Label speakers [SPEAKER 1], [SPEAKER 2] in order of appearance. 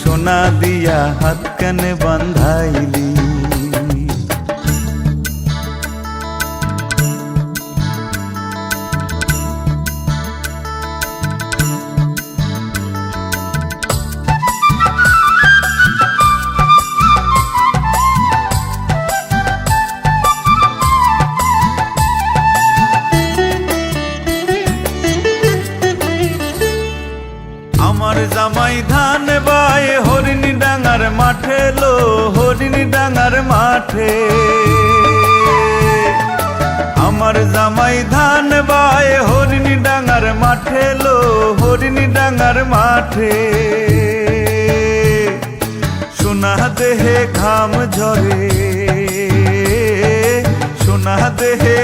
[SPEAKER 1] সোনা দিয়া হাত কানে বান্ধাইলি জামাই ডাঙার মাঠে লো হরিণী ডাঙার মাঠে। আমার জামাই ধান বায় হরিণী ডাঙার মাঠে লো হরিণী ডাঙার মাঠে। সোনা দেহে ঘাম ঝরে, সোনা দেহে